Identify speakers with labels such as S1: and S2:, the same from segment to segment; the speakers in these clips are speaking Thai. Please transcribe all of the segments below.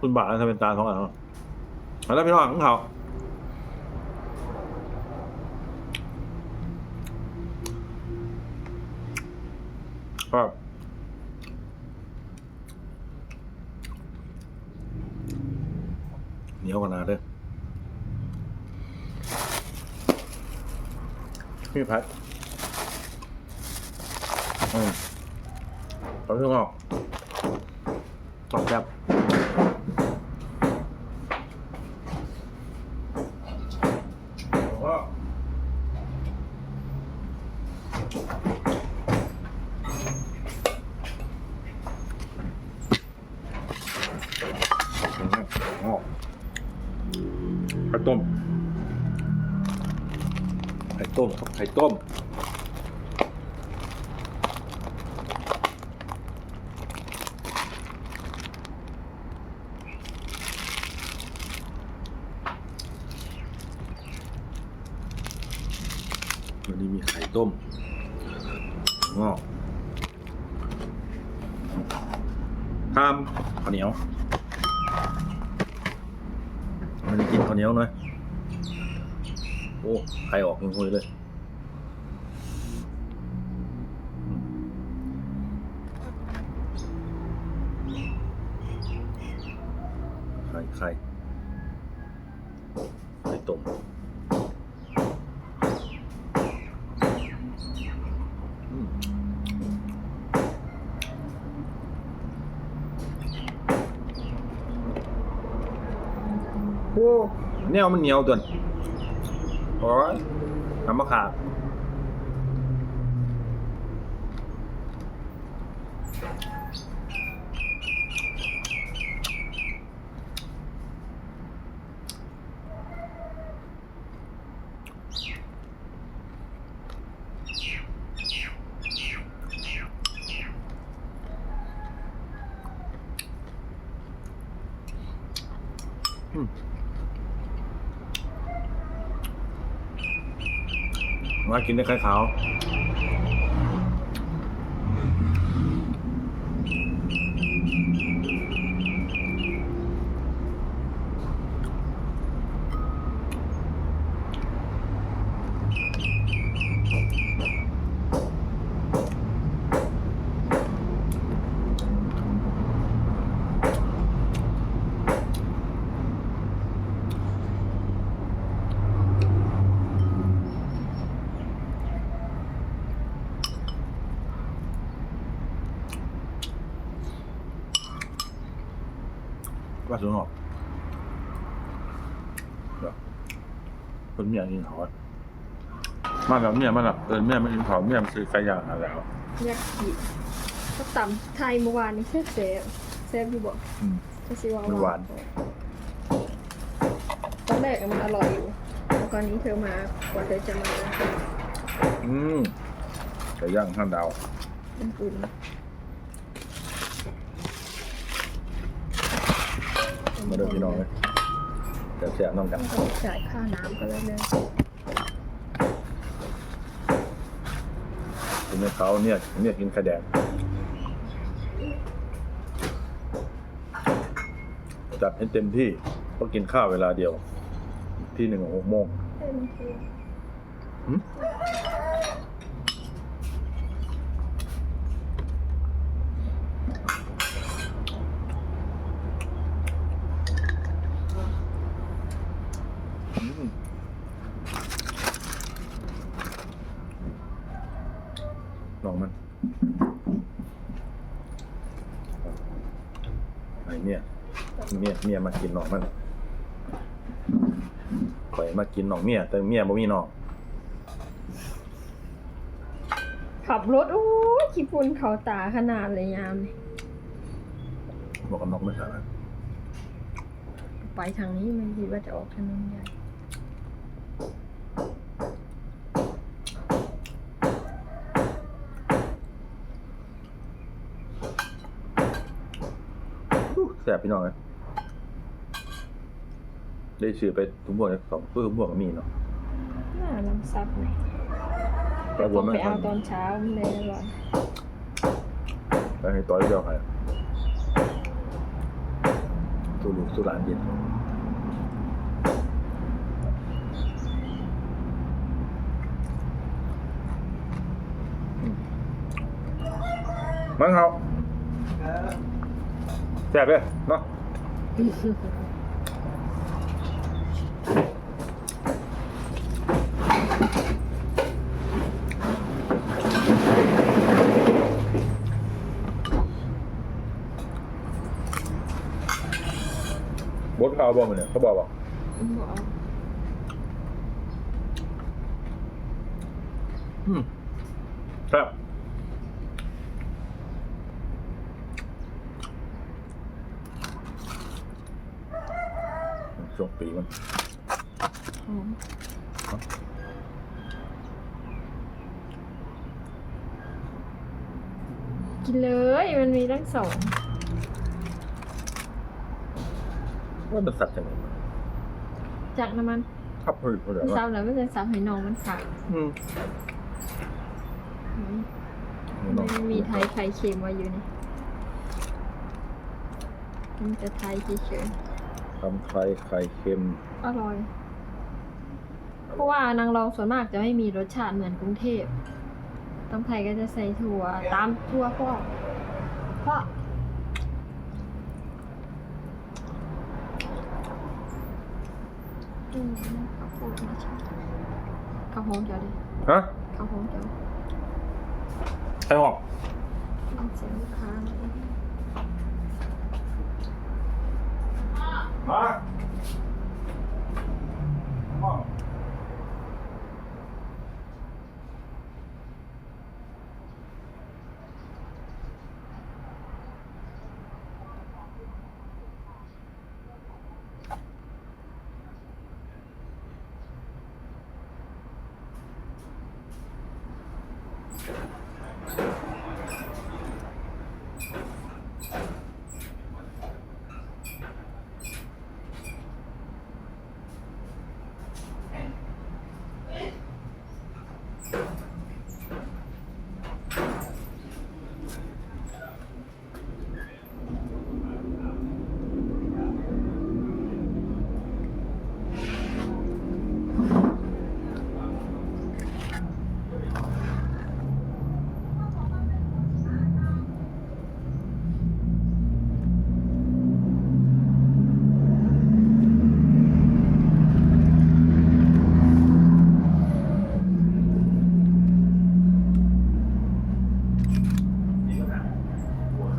S1: คุณบาททำเป็นตาท้องอะเนาะแล้วพี่น้องของเขาครับเหนียวกว่านาเด้อพี่พัดอืมเอาพี่น้องตอบแบบ ไข่ต้ม ไข่ต้มครับไข่ต้ม วันนี้มีไข่ต้ม งอกข้ามข้าวเหนียวมันจะกินข้าวเหนียวหน่อยโอ้ไข่ออกยังคุยเลยไข่ไข่ไข่ต้ม อ้แนวมันเหนียวตัวนโอ้ยทำมาขาด มากินได้ไข่ขาว ว่าสุนหอกเดี๋ยวคนเมียกินเขาอะมาแบบเมียมาแบบเออเมียไม่กินเขาเมียมันซื้อไก่ย่างมาแล้ว
S2: อยากกินก็ตำไทยเมื่อวานนี้แซ่บแซ่บแซ่บอยู่บอก
S1: อืม
S2: ก็สิว่า
S1: มันหวาน
S2: ตอนแรกอะมันอร่อยอยู่แล้วตอนนี้เธอมากว่าเธอจะมา
S1: อืมไก่ย่างห้าดาว
S2: มันอุ่น
S1: มา เดินพี่น้องเลยแต่แสบน้องกัน
S2: ต้องจ่ายค่าน้ำก็แล้วเนอะ
S1: คุณแม่เขาเนี่ยเนี่ยกินไข่แดงจัดให้เต็มที่ก็กินข้าวเวลาเดียว ที่หนึ่งของหกโมง
S2: ให้มันคือ
S1: หืมอืมลองมัน ไอ้เนี่ยเมียเมียมากินน้องมันข่อยมากินน้องเมียแต่เมียบ่มีน้อง
S2: ขับรถโอ้ยขี้ฝุ่นเขาตาขนาดเลยยามนี่
S1: บอกกับน้องไม่ใช่ไหม
S2: ไปทางนี้มันคิดว่าจะออกถนนใหญ่
S1: อู้ แสบพี่น้องเลยได้ชื่อไปทุ่มบวกเลยสองทุ่มบวกก็มีเนาะ
S2: น่าลำซับไหม
S1: ไป
S2: แต่
S1: บ
S2: ต้
S1: ว
S2: อกง
S1: ไม่
S2: ไป
S1: ทั
S2: เอา
S1: น
S2: ตอนเช้าเลยนะหรอ
S1: ไปให้ต่อยเดียวใครสู้ลูกสู้หลานกินอืมมันเขา แซ่บเลยเนาะบดเขาบอกมันเนี่ยเขาบอกว่า
S2: บอกเอา
S1: อืมครับ ช่วงปีมัน
S2: หอมกินเลยมันมีทั้งสอง
S1: ว่ามันสัตว์จังเลย
S2: จากน้ำมัน
S1: ครับเฮ้ยเขาเดี๋ยว
S2: มัน
S1: ว่า
S2: ซ้ำแล้วไม่ใช่ซ้ำให้น้องมันขาด
S1: อืม
S2: อืมไม่มีไทยไข่เค็มไว้อยู่นี่มันจะไทยเฉย
S1: ทำไข่ไข่เค็ม
S2: ๆอร่อย เพราะว่านางรองส่วนมากจะไม่มีรสชาติเหมือนกรุงเทพตำไทยก็จะใส่ถั่วตามถั่วพวกเพราะอืมข้าวโพดนะใช่ข้าวหอมเจ้าดิ
S1: ฮะ
S2: ข้าวหอมเจ้า
S1: ไข่หอก
S2: ลองเสียงลูกค้าหน่อย
S1: มา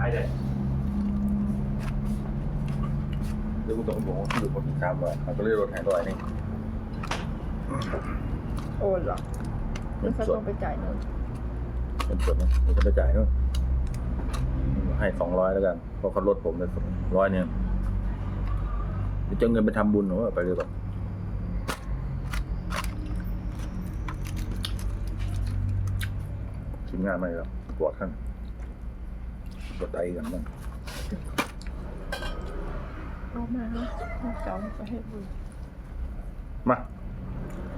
S1: ขายได้เดี๋ยวกูต้องบอกว่า คือคนติดตามว่าเขาก็เลยรถแห่ร้อยนี่
S2: โอนเหรอแล้วเขาต้องไปจ่ายเงิน
S1: เป็นส่วนนะผมจะไปจ่ายนู่นให้สองร้อยแล้วกันเพราะเขาลดผมไปร้อยเนี่ยเดี๋ยวจะเอาเงินไปทำบุญหรือว่าไปเลยแบบทีมงานไม่แล้วปวดขั้นปวดไตกันบ้าง
S2: เอามาเจ้าประเทศบุญ
S1: มา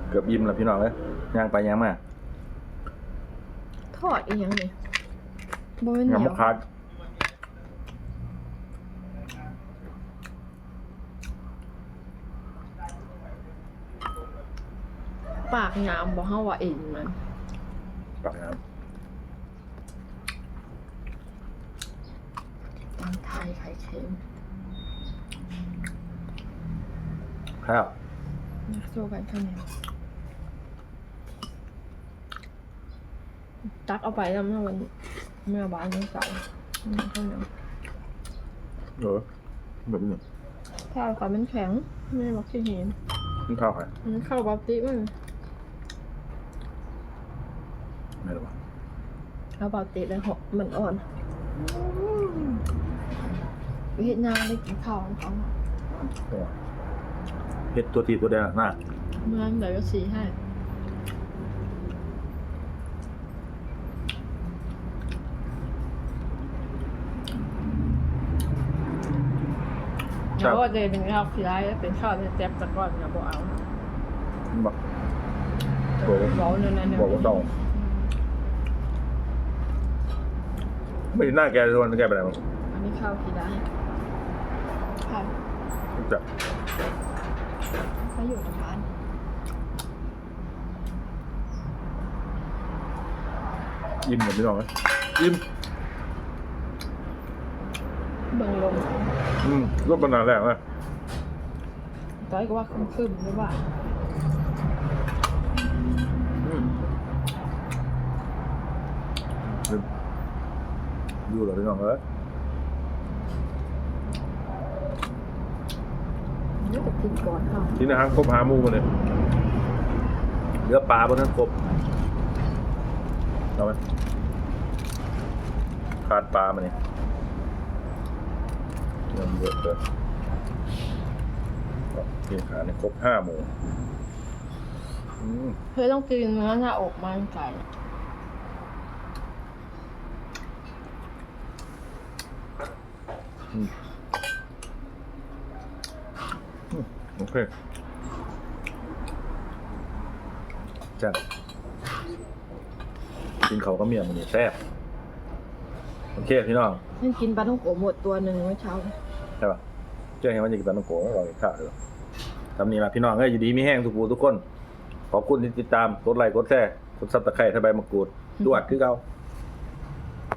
S1: เกือบยิ้มแล้วพี่น้องเลยย่างไปย่างมา
S2: ทอดอีกยังนี่บ่เป็นเหนียว
S1: กคัด
S2: ปากงามบอกเฮาว่าเองมัน
S1: ปากน้
S2: ตำไทยไข่เค็มำ
S1: ข้าว
S2: นักสู้กันข้าวเหนียวตักเอาไปแล้วเมื่อวันเมื่อวานนี้เสาร์อืมข้าวเหนียว
S1: เออแบบนี้
S2: ข้าวก่อนมันแข็งไม่บอกที่เห็น
S1: กินข้าวใคร
S2: มันข้าวบับติมัน
S1: ไม่หรอวะ
S2: ข้าวบับติเลยหอมมันอ่อนเวียดนามได้กินข้าวของเขา
S1: เห็ดตัวทีตัวแดงหน้า
S2: เมืองเดี๋ยวก็ชี้ให้
S1: ครั
S2: แล้
S1: บ
S2: วก็เดินถึงข้าวขี้ร้ายแล้วเป็นข้าวแซ่บๆตะก้อนนะบอกเอา
S1: บอกบอกว่า
S2: บอกนั่นนั่น
S1: บอกว่าต้องไม่เห็นหน้าแกทุกวันแกไปไหนมา
S2: อันนี้ข้าวขี้ร้ายค่ะ
S1: จะ
S2: เขาอยู่กับบ้าน
S1: ยิ้มเหมือนพี่น้องไหมยิ้ม
S2: เบิ่งลม
S1: อืมรถบรรณาแรกนะ
S2: ต้อยก็ว่าครึมๆหรือว่า
S1: อืมยิ้มอยู่เหรอพี่น้องเอ้ย
S2: นี่จะ กินก่อนค่ะ
S1: ที่นะฮะครบหาหมูมาเลยเหลือปลาบนนั้นครบเอาไหมขาดปลามาเนี่ยเงินเยอะเกินก็ที่หาเนี่ยครบห้าหมูอืม
S2: เธอต้องกินเนื้อหน้าอกมันไก่
S1: อืมอืม โอเคจ้ะกินเขาวก็เมียมันนี่แซ่บโอเคพี่น้อง
S2: ฉันกินปลาท่องโกะหมดตัวหนึ่งเมื่อเช้า
S1: ใช่ปะเจ้าเห็นว่าจะกินปลาต้องโกะเราอีกข้าวเลยทำนี้ละพี่น้องก็อยู่ดีมีแห้งทุกผู้ทุกคน ขอบคุณที่ติดตามกดไลค์กดแชร์กดซับตะไคร้ถ้าใบมะกรูดดวดคือเก่า